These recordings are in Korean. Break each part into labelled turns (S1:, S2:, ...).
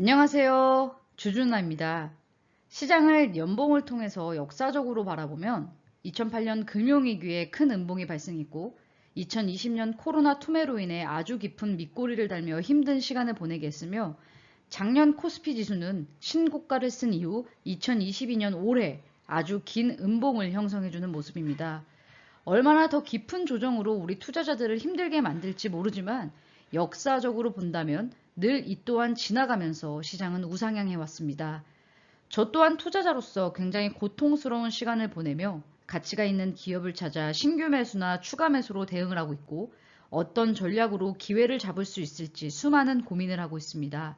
S1: 안녕하세요. 주준아입니다. 시장을 연봉을 통해서 역사적으로 바라보면 2008년 금융위기에 큰 음봉이 발생했고 2020년 코로나 투매로 인해 아주 깊은 밑꼬리를 달며 힘든 시간을 보내게 했으며 작년 코스피 지수는 신고가를 쓴 이후 2022년 올해 아주 긴 음봉을 형성해주는 모습입니다. 얼마나 더 깊은 조정으로 우리 투자자들을 힘들게 만들지 모르지만 역사적으로 본다면 늘 이 또한 지나가면서 시장은 우상향해 왔습니다. 저 또한 투자자로서 굉장히 고통스러운 시간을 보내며 가치가 있는 기업을 찾아 신규 매수나 추가 매수로 대응을 하고 있고 어떤 전략으로 기회를 잡을 수 있을지 수많은 고민을 하고 있습니다.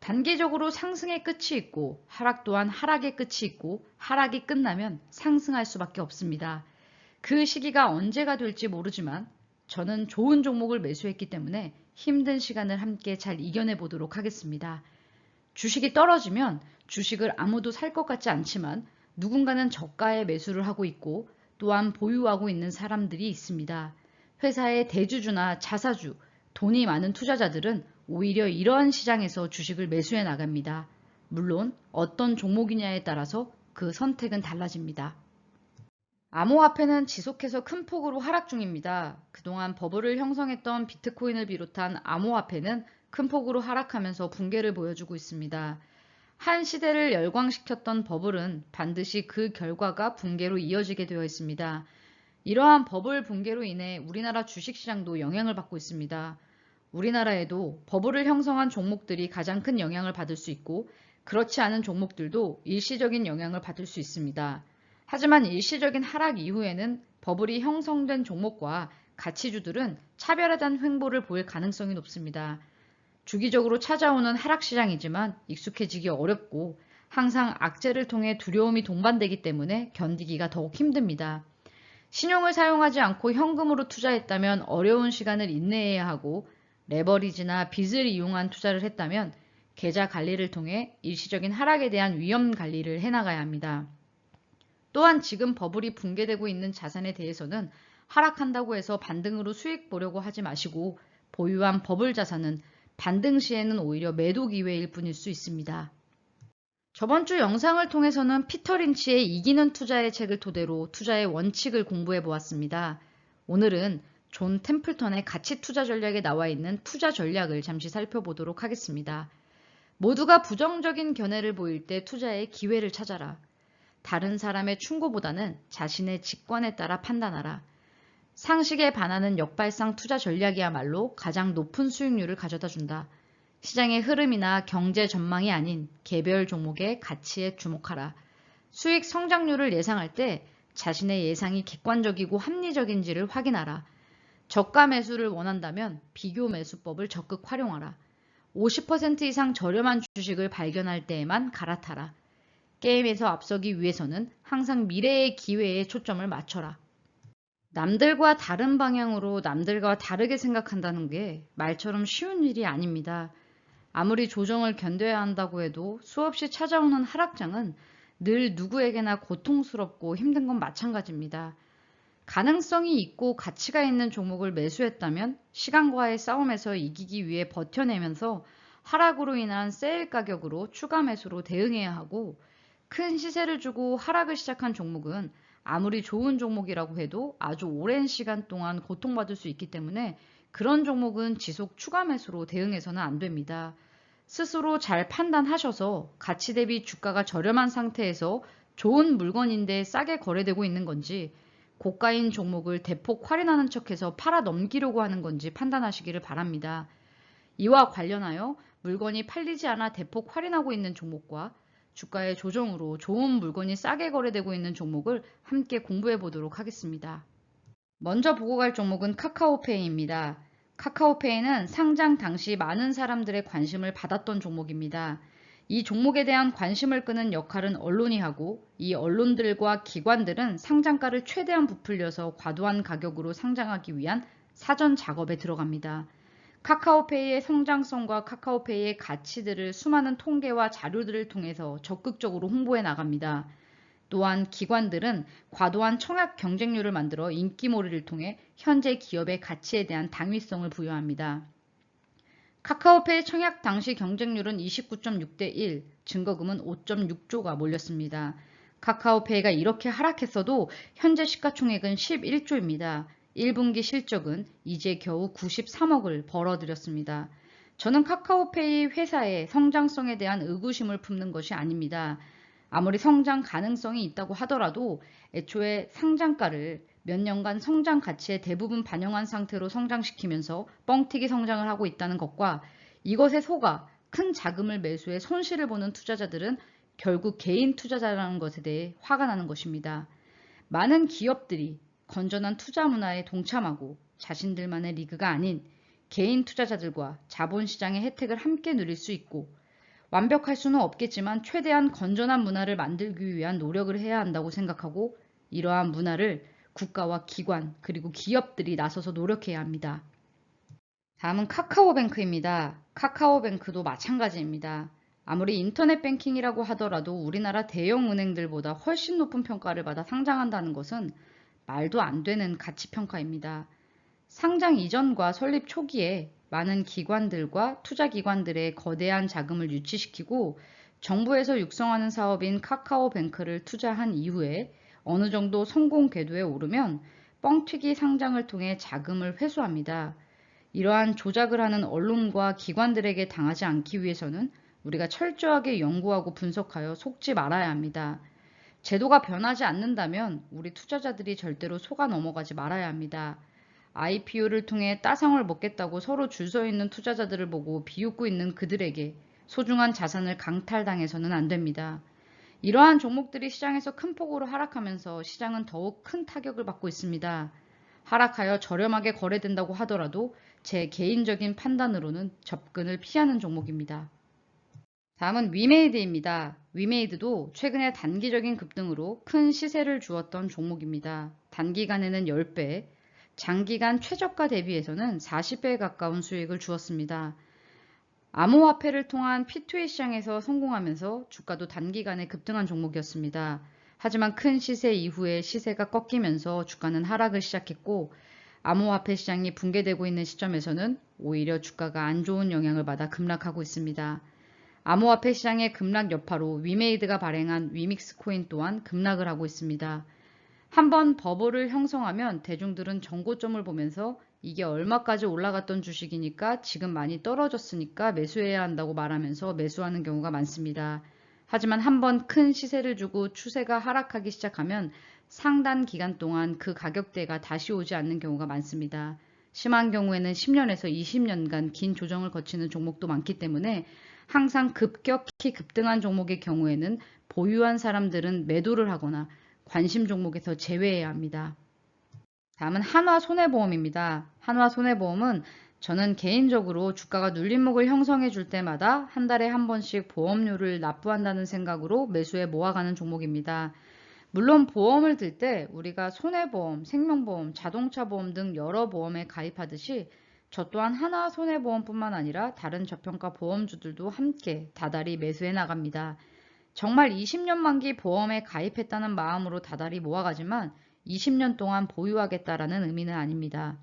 S1: 단기적으로 상승의 끝이 있고 하락 또한 하락의 끝이 있고 하락이 끝나면 상승할 수밖에 없습니다. 그 시기가 언제가 될지 모르지만 저는 좋은 종목을 매수했기 때문에 힘든 시간을 함께 잘 이겨내 보도록 하겠습니다. 주식이 떨어지면 주식을 아무도 살 것 같지 않지만 누군가는 저가에 매수를 하고 있고 또한 보유하고 있는 사람들이 있습니다. 회사의 대주주나 자사주, 돈이 많은 투자자들은 오히려 이러한 시장에서 주식을 매수해 나갑니다. 물론 어떤 종목이냐에 따라서 그 선택은 달라집니다. 암호화폐는 지속해서 큰 폭으로 하락 중입니다. 그동안 버블을 형성했던 비트코인을 비롯한 암호화폐는 큰 폭으로 하락하면서 붕괴를 보여주고 있습니다. 한 시대를 열광시켰던 버블은 반드시 그 결과가 붕괴로 이어지게 되어 있습니다. 이러한 버블 붕괴로 인해 우리나라 주식시장도 영향을 받고 있습니다. 우리나라에도 버블을 형성한 종목들이 가장 큰 영향을 받을 수 있고 그렇지 않은 종목들도 일시적인 영향을 받을 수 있습니다. 하지만 일시적인 하락 이후에는 버블이 형성된 종목과 가치주들은 차별화된 횡보를 보일 가능성이 높습니다. 주기적으로 찾아오는 하락시장이지만 익숙해지기 어렵고 항상 악재를 통해 두려움이 동반되기 때문에 견디기가 더욱 힘듭니다. 신용을 사용하지 않고 현금으로 투자했다면 어려운 시간을 인내해야 하고 레버리지나 빚을 이용한 투자를 했다면 계좌 관리를 통해 일시적인 하락에 대한 위험 관리를 해나가야 합니다. 또한 지금 버블이 붕괴되고 있는 자산에 대해서는 하락한다고 해서 반등으로 수익 보려고 하지 마시고 보유한 버블 자산은 반등 시에는 오히려 매도 기회일 뿐일 수 있습니다. 저번 주 영상을 통해서는 피터 린치의 이기는 투자의 책을 토대로 투자의 원칙을 공부해 보았습니다. 오늘은 존 템플턴의 가치 투자 전략에 나와 있는 투자 전략을 잠시 살펴보도록 하겠습니다. 모두가 부정적인 견해를 보일 때 투자의 기회를 찾아라. 다른 사람의 충고보다는 자신의 직관에 따라 판단하라. 상식에 반하는 역발상 투자 전략이야말로 가장 높은 수익률을 가져다 준다. 시장의 흐름이나 경제 전망이 아닌 개별 종목의 가치에 주목하라. 수익 성장률을 예상할 때 자신의 예상이 객관적이고 합리적인지를 확인하라. 저가 매수를 원한다면 비교 매수법을 적극 활용하라. 50% 이상 저렴한 주식을 발견할 때에만 갈아타라. 게임에서 앞서기 위해서는 항상 미래의 기회에 초점을 맞춰라. 남들과 다른 방향으로 남들과 다르게 생각한다는 게 말처럼 쉬운 일이 아닙니다. 아무리 조정을 견뎌야 한다고 해도 수없이 찾아오는 하락장은 늘 누구에게나 고통스럽고 힘든 건 마찬가지입니다. 가능성이 있고 가치가 있는 종목을 매수했다면 시간과의 싸움에서 이기기 위해 버텨내면서 하락으로 인한 세일 가격으로 추가 매수로 대응해야 하고 큰 시세를 주고 하락을 시작한 종목은 아무리 좋은 종목이라고 해도 아주 오랜 시간 동안 고통받을 수 있기 때문에 그런 종목은 지속 추가 매수로 대응해서는 안 됩니다. 스스로 잘 판단하셔서 가치 대비 주가가 저렴한 상태에서 좋은 물건인데 싸게 거래되고 있는 건지 고가인 종목을 대폭 할인하는 척해서 팔아 넘기려고 하는 건지 판단하시기를 바랍니다. 이와 관련하여 물건이 팔리지 않아 대폭 할인하고 있는 종목과 주가의 조정으로 좋은 물건이 싸게 거래되고 있는 종목을 함께 공부해 보도록 하겠습니다. 먼저 보고 갈 종목은 카카오페이입니다. 카카오페이는 상장 당시 많은 사람들의 관심을 받았던 종목입니다. 이 종목에 대한 관심을 끄는 역할은 언론이 하고 이 언론들과 기관들은 상장가를 최대한 부풀려서 과도한 가격으로 상장하기 위한 사전 작업에 들어갑니다. 카카오페이의 성장성과 카카오페이의 가치들을 수많은 통계와 자료들을 통해서 적극적으로 홍보해 나갑니다. 또한 기관들은 과도한 청약 경쟁률을 만들어 인기몰이를 통해 현재 기업의 가치에 대한 당위성을 부여합니다. 카카오페이 청약 당시 경쟁률은 29.6대 1, 증거금은 5.6조가 몰렸습니다. 카카오페이가 이렇게 하락했어도 현재 시가총액은 11조입니다. 1분기 실적은 이제 겨우 93억을 벌어들였습니다. 저는 카카오페이 회사의 성장성에 대한 의구심을 품는 것이 아닙니다. 아무리 성장 가능성이 있다고 하더라도 애초에 상장가를 몇 년간 성장 가치의 대부분 반영한 상태로 성장시키면서 뻥튀기 성장을 하고 있다는 것과 이것에 속아 큰 자금을 매수해 손실을 보는 투자자들은 결국 개인 투자자라는 것에 대해 화가 나는 것입니다. 많은 기업들이 건전한 투자 문화에 동참하고 자신들만의 리그가 아닌 개인 투자자들과 자본시장의 혜택을 함께 누릴 수 있고 완벽할 수는 없겠지만 최대한 건전한 문화를 만들기 위한 노력을 해야 한다고 생각하고 이러한 문화를 국가와 기관 그리고 기업들이 나서서 노력해야 합니다. 다음은 카카오뱅크입니다. 카카오뱅크도 마찬가지입니다. 아무리 인터넷 뱅킹이라고 하더라도 우리나라 대형 은행들보다 훨씬 높은 평가를 받아 상장한다는 것은 말도 안 되는 가치평가입니다. 상장 이전과 설립 초기에 많은 기관들과 투자기관들의 거대한 자금을 유치시키고 정부에서 육성하는 사업인 카카오뱅크를 투자한 이후에 어느 정도 성공 궤도에 오르면 뻥튀기 상장을 통해 자금을 회수합니다. 이러한 조작을 하는 언론과 기관들에게 당하지 않기 위해서는 우리가 철저하게 연구하고 분석하여 속지 말아야 합니다. 제도가 변하지 않는다면 우리 투자자들이 절대로 속아 넘어가지 말아야 합니다. IPO를 통해 따상을 먹겠다고 서로 줄 서 있는 투자자들을 보고 비웃고 있는 그들에게 소중한 자산을 강탈당해서는 안 됩니다. 이러한 종목들이 시장에서 큰 폭으로 하락하면서 시장은 더욱 큰 타격을 받고 있습니다. 하락하여 저렴하게 거래된다고 하더라도 제 개인적인 판단으로는 접근을 피하는 종목입니다. 다음은 위메이드입니다. 위메이드도 최근에 단기적인 급등으로 큰 시세를 주었던 종목입니다. 단기간에는 10배, 장기간 최저가 대비해서는 40배에 가까운 수익을 주었습니다. 암호화폐를 통한 P2E 시장에서 성공하면서 주가도 단기간에 급등한 종목이었습니다. 하지만 큰 시세 이후에 시세가 꺾이면서 주가는 하락을 시작했고 암호화폐 시장이 붕괴되고 있는 시점에서는 오히려 주가가 안 좋은 영향을 받아 급락하고 있습니다. 암호화폐 시장의 급락 여파로 위메이드가 발행한 위믹스 코인 또한 급락을 하고 있습니다. 한번 버블을 형성하면 대중들은 정고점을 보면서 이게 얼마까지 올라갔던 주식이니까 지금 많이 떨어졌으니까 매수해야 한다고 말하면서 매수하는 경우가 많습니다. 하지만 한번 큰 시세를 주고 추세가 하락하기 시작하면 상단 기간 동안 그 가격대가 다시 오지 않는 경우가 많습니다. 심한 경우에는 10년에서 20년간 긴 조정을 거치는 종목도 많기 때문에 항상 급격히 급등한 종목의 경우에는 보유한 사람들은 매도를 하거나 관심 종목에서 제외해야 합니다. 다음은 한화 손해보험입니다. 한화 손해보험은 저는 개인적으로 주가가 눌림목을 형성해 줄 때마다 한 달에 한 번씩 보험료를 납부한다는 생각으로 매수해 모아가는 종목입니다. 물론 보험을 들 때 우리가 손해보험, 생명보험, 자동차보험 등 여러 보험에 가입하듯이 저 또한 하나 손해보험뿐만 아니라 다른 저평가 보험주들도 함께 다달이 매수해 나갑니다. 정말 20년 만기 보험에 가입했다는 마음으로 다달이 모아가지만 20년 동안 보유하겠다라는 의미는 아닙니다.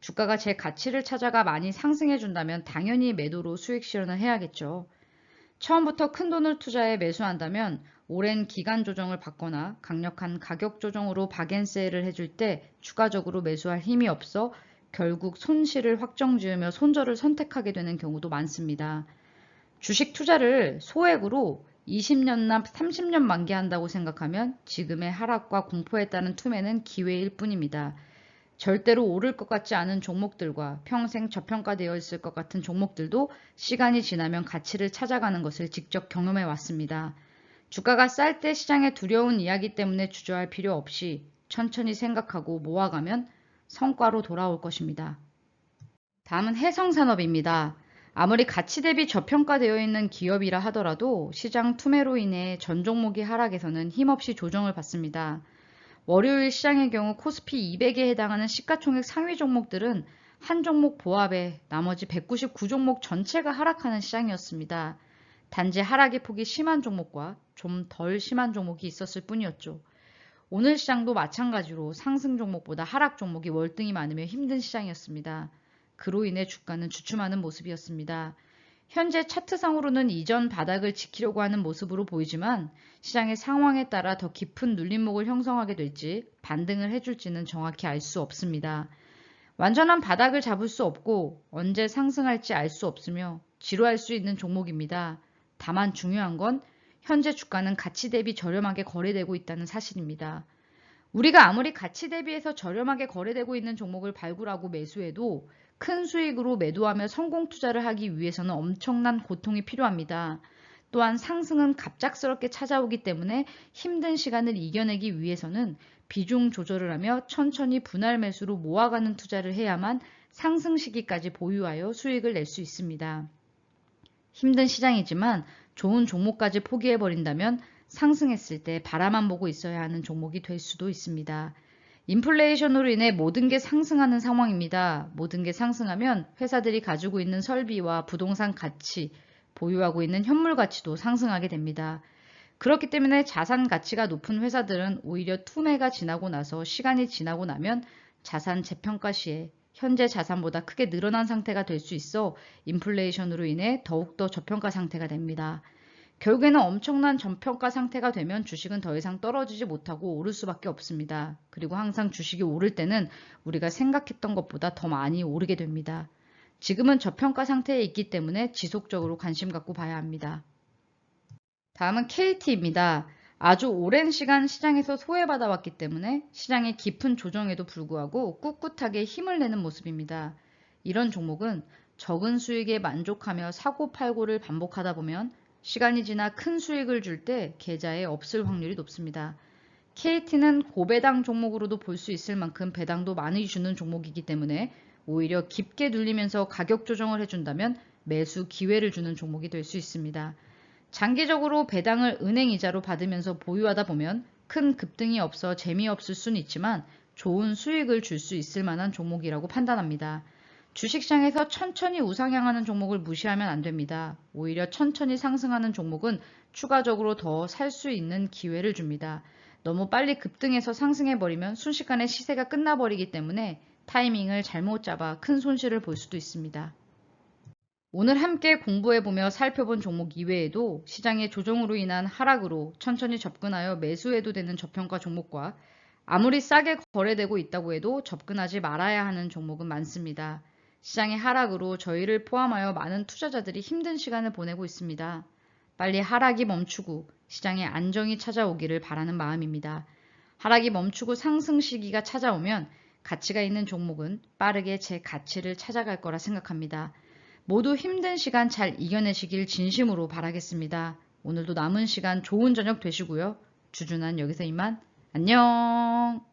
S1: 주가가 제 가치를 찾아가 많이 상승해 준다면 당연히 매도로 수익 실현을 해야겠죠. 처음부터 큰 돈을 투자해 매수한다면 오랜 기간 조정을 받거나 강력한 가격 조정으로 박앤세일을 해줄 때 추가적으로 매수할 힘이 없어 결국 손실을 확정지으며 손절을 선택하게 되는 경우도 많습니다. 주식 투자를 소액으로 20년나 30년 만기한다고 생각하면 지금의 하락과 공포에 따른 투매는 기회일 뿐입니다. 절대로 오를 것 같지 않은 종목들과 평생 저평가되어 있을 것 같은 종목들도 시간이 지나면 가치를 찾아가는 것을 직접 경험해 왔습니다. 주가가 쌀 때 시장에 두려운 이야기 때문에 주저할 필요 없이 천천히 생각하고 모아가면 성과로 돌아올 것입니다. 다음은 해성산업입니다. 아무리 가치 대비 저평가되어 있는 기업이라 하더라도 시장 투매로 인해 전 종목이 하락에서는 힘없이 조정을 받습니다. 월요일 시장의 경우 코스피 200에 해당하는 시가총액 상위 종목들은 한 종목 보합에 나머지 199종목 전체가 하락하는 시장이었습니다. 단지 하락의 폭이 심한 종목과 좀 덜 심한 종목이 있었을 뿐이었죠. 오늘 시장도 마찬가지로 상승 종목보다 하락 종목이 월등히 많으며 힘든 시장이었습니다. 그로 인해 주가는 주춤하는 모습이었습니다. 현재 차트상으로는 이전 바닥을 지키려고 하는 모습으로 보이지만 시장의 상황에 따라 더 깊은 눌림목을 형성하게 될지 반등을 해줄지는 정확히 알 수 없습니다. 완전한 바닥을 잡을 수 없고 언제 상승할지 알 수 없으며 지루할 수 있는 종목입니다. 다만 중요한 건 현재 주가는 가치 대비 저렴하게 거래되고 있다는 사실입니다. 우리가 아무리 가치 대비해서 저렴하게 거래되고 있는 종목을 발굴하고 매수해도 큰 수익으로 매도하며 성공 투자를 하기 위해서는 엄청난 고통이 필요합니다. 또한 상승은 갑작스럽게 찾아오기 때문에 힘든 시간을 이겨내기 위해서는 비중 조절을 하며 천천히 분할 매수로 모아가는 투자를 해야만 상승 시기까지 보유하여 수익을 낼 수 있습니다. 힘든 시장이지만 좋은 종목까지 포기해버린다면 상승했을 때 바라만 보고 있어야 하는 종목이 될 수도 있습니다. 인플레이션으로 인해 모든 게 상승하는 상황입니다. 모든 게 상승하면 회사들이 가지고 있는 설비와 부동산 가치, 보유하고 있는 현물 가치도 상승하게 됩니다. 그렇기 때문에 자산 가치가 높은 회사들은 오히려 투매가 지나고 나서 시간이 지나고 나면 자산 재평가 시에 현재 자산보다 크게 늘어난 상태가 될 수 있어 인플레이션으로 인해 더욱더 저평가 상태가 됩니다. 결국에는 엄청난 저평가 상태가 되면 주식은 더 이상 떨어지지 못하고 오를 수밖에 없습니다. 그리고 항상 주식이 오를 때는 우리가 생각했던 것보다 더 많이 오르게 됩니다. 지금은 저평가 상태에 있기 때문에 지속적으로 관심 갖고 봐야 합니다. 다음은 KT입니다. 아주 오랜 시간 시장에서 소외받아 왔기 때문에 시장의 깊은 조정에도 불구하고 꿋꿋하게 힘을 내는 모습입니다. 이런 종목은 적은 수익에 만족하며 사고 팔고를 반복하다 보면 시간이 지나 큰 수익을 줄 때 계좌에 없을 확률이 높습니다. KT는 고배당 종목으로도 볼 수 있을 만큼 배당도 많이 주는 종목이기 때문에 오히려 깊게 눌리면서 가격 조정을 해준다면 매수 기회를 주는 종목이 될 수 있습니다. 장기적으로 배당을 은행 이자로 받으면서 보유하다 보면 큰 급등이 없어 재미없을 수는 있지만 좋은 수익을 줄 수 있을 만한 종목이라고 판단합니다. 주식시장에서 천천히 우상향하는 종목을 무시하면 안 됩니다. 오히려 천천히 상승하는 종목은 추가적으로 더 살 수 있는 기회를 줍니다. 너무 빨리 급등해서 상승해버리면 순식간에 시세가 끝나버리기 때문에 타이밍을 잘못 잡아 큰 손실을 볼 수도 있습니다. 오늘 함께 공부해보며 살펴본 종목 이외에도 시장의 조정으로 인한 하락으로 천천히 접근하여 매수해도 되는 저평가 종목과 아무리 싸게 거래되고 있다고 해도 접근하지 말아야 하는 종목은 많습니다. 시장의 하락으로 저희를 포함하여 많은 투자자들이 힘든 시간을 보내고 있습니다. 빨리 하락이 멈추고 시장의 안정이 찾아오기를 바라는 마음입니다. 하락이 멈추고 상승 시기가 찾아오면 가치가 있는 종목은 빠르게 제 가치를 찾아갈 거라 생각합니다. 모두 힘든 시간 잘 이겨내시길 진심으로 바라겠습니다. 오늘도 남은 시간 좋은 저녁 되시고요. 주준한 여기서 이만 안녕